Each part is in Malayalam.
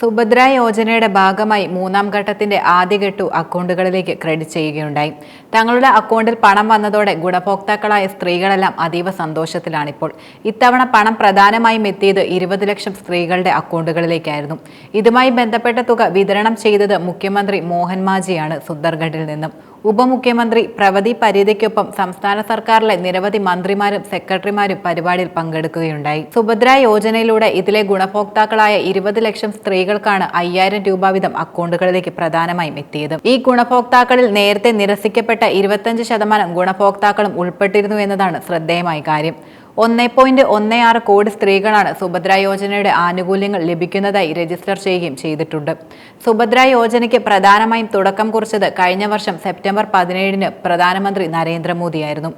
സുഭദ്ര യോജനയുടെ ഭാഗമായി മൂന്നാം ഘട്ടത്തിന്റെ ആദ്യഘട്ടു അക്കൗണ്ടുകളിലേക്ക് ക്രെഡിറ്റ് ചെയ്യുകയുണ്ടായി. തങ്ങളുടെ അക്കൗണ്ടിൽ പണം വന്നതോടെ ഗുണഭോക്താക്കളായ സ്ത്രീകളെല്ലാം അതീവ സന്തോഷത്തിലാണിപ്പോൾ. ഇത്തവണ പണം പ്രധാനമായും എത്തിയത് ഇരുപത് ലക്ഷം സ്ത്രീകളുടെ അക്കൗണ്ടുകളിലേക്കായിരുന്നു. ഇതുമായി ബന്ധപ്പെട്ട തുക വിതരണം ചെയ്തത് മുഖ്യമന്ത്രി മോഹൻ മാജിയാണ് സുന്ദർഗഡിൽ നിന്നും. ഉപമുഖ്യമന്ത്രി പ്രവതി പരീതയ്ക്കൊപ്പം സംസ്ഥാന സർക്കാരിലെ നിരവധി മന്ത്രിമാരും സെക്രട്ടറിമാരും പരിപാടിയിൽ പങ്കെടുക്കുകയുണ്ടായി. സുഭദ്ര യോജനയിലൂടെ ഇതിലെ ഗുണഭോക്താക്കളായ ഇരുപത് ലക്ഷം സ്ത്രീകൾക്കാണ് അയ്യായിരം രൂപ വീതം അക്കൗണ്ടുകളിലേക്ക് പ്രധാനമായും എത്തിയത്. ഈ ഗുണഭോക്താക്കളിൽ നേരത്തെ നിരസിക്കപ്പെട്ട ഇരുപത്തഞ്ച് ശതമാനം ഗുണഭോക്താക്കളും ഉൾപ്പെട്ടിരുന്നു എന്നതാണ് ശ്രദ്ധേയമായ കാര്യം. ഒന്നേ പോയിന്റ് ഒന്ന് ആറ് കോടി സ്ത്രീകളാണ് സുഭദ്ര യോജനയുടെ ആനുകൂല്യങ്ങൾ ലഭിക്കുന്നതായി രജിസ്റ്റർ ചെയ്യുകയും ചെയ്തിട്ടുണ്ട്. സുഭദ്ര യോജനയ്ക്ക് പ്രധാനമായും തുടക്കം കുറിച്ചത് കഴിഞ്ഞ വർഷം സെപ്റ്റംബർ പതിനേഴിന് പ്രധാനമന്ത്രി നരേന്ദ്രമോദിയായിരുന്നു.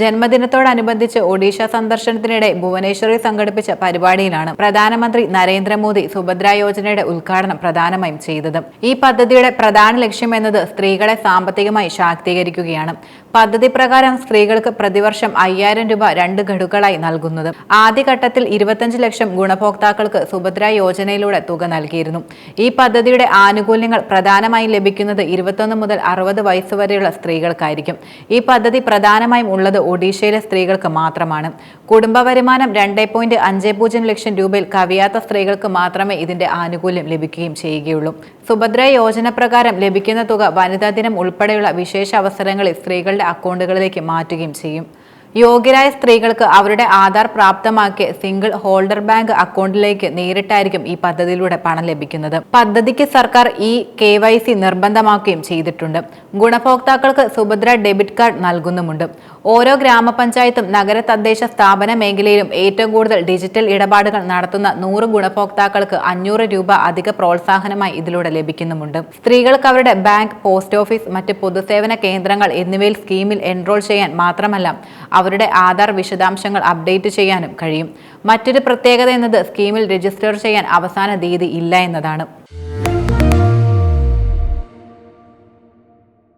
ജന്മദിനത്തോടനുബന്ധിച്ച് ഒഡീഷ സന്ദർശനത്തിനിടെ ഭുവനേശ്വറിൽ സംഘടിപ്പിച്ച പരിപാടിയിലാണ് പ്രധാനമന്ത്രി നരേന്ദ്രമോദി സുഭദ്ര യോജനയുടെ ഉദ്ഘാടനം പ്രധാനമായും ചെയ്തത്. ഈ പദ്ധതിയുടെ പ്രധാന ലക്ഷ്യം എന്നത് സ്ത്രീകളെ സാമ്പത്തികമായി ശാക്തീകരിക്കുകയാണ്. പദ്ധതി പ്രകാരം സ്ത്രീകൾക്ക് പ്രതിവർഷം അയ്യായിരം രൂപ രണ്ട് ഘടുക്കളായി നൽകുന്നത്. ആദ്യഘട്ടത്തിൽ ഇരുപത്തഞ്ച് ലക്ഷം ഗുണഭോക്താക്കൾക്ക് സുഭദ്ര യോജനയിലൂടെ തുക നൽകിയിരുന്നു. ഈ പദ്ധതിയുടെ ആനുകൂല്യങ്ങൾ പ്രധാനമായും ലഭിക്കുന്നത് ഇരുപത്തൊന്ന് മുതൽ അറുപത് വയസ്സ് വരെയുള്ള സ്ത്രീകൾക്കായിരിക്കും. ഈ പദ്ധതി പ്രധാനമായും ഉള്ളത് ഒഡീഷയിലെ സ്ത്രീകൾക്ക് മാത്രമാണ്. കുടുംബ വരുമാനം രണ്ട് പോയിന്റ് അഞ്ച് പൂജ്യം ലക്ഷം രൂപയിൽ കവിയാത്ത സ്ത്രീകൾക്ക് മാത്രമേ ഇതിന്റെ ആനുകൂല്യം ലഭിക്കുകയും ചെയ്യുകയുള്ളൂ. സുഭദ്ര യോജന പ്രകാരം ലഭിക്കുന്ന തുക വനിതാ ദിനം ഉൾപ്പെടെയുള്ള വിശേഷ അവസരങ്ങളിൽ സ്ത്രീകളുടെ അക്കൗണ്ടുകളിലേക്ക് മാറ്റുകയും ചെയ്യും. യോഗ്യരായ സ്ത്രീകൾക്ക് അവരുടെ ആധാർ പ്രാപ്തമാക്കിയ സിംഗിൾ ഹോൾഡർ ബാങ്ക് അക്കൗണ്ടിലേക്ക് നേരിട്ടായിരിക്കും ഈ പദ്ധതിയിലൂടെ പണം ലഭിക്കുന്നത്. പദ്ധതിക്ക് സർക്കാർ ഈ കെ വൈ സി നിർബന്ധമാക്കുകയും ചെയ്തിട്ടുണ്ട്. ഗുണഭോക്താക്കൾക്ക് സുഭദ്ര ഡെബിറ്റ് കാർഡ് നൽകുന്നുമുണ്ട്. ഓരോ ഗ്രാമപഞ്ചായത്തും നഗര തദ്ദേശ സ്ഥാപന മേഖലയിലും ഏറ്റവും കൂടുതൽ ഡിജിറ്റൽ ഇടപാടുകൾ നടത്തുന്ന നൂറ് ഗുണഭോക്താക്കൾക്ക് അഞ്ഞൂറ് രൂപ അധിക പ്രോത്സാഹനമായി ഇതിലൂടെ ലഭിക്കുന്നുമുണ്ട്. സ്ത്രീകൾക്ക് അവരുടെ ബാങ്ക് പോസ്റ്റ് ഓഫീസ് മറ്റ് പൊതുസേവന കേന്ദ്രങ്ങൾ എന്നിവയിൽ സ്കീമിൽ എൻറോൾ ചെയ്യാൻ മാത്രമല്ല അവരുടെ ആധാർ വിശദാംശങ്ങൾ അപ്ഡേറ്റ് ചെയ്യാനും കഴിയും. മറ്റൊരു പ്രത്യേകത എന്നത് സ്കീമിൽ രജിസ്റ്റർ ചെയ്യാൻ അവസാന തീയതി ഇല്ല എന്നതാണ്.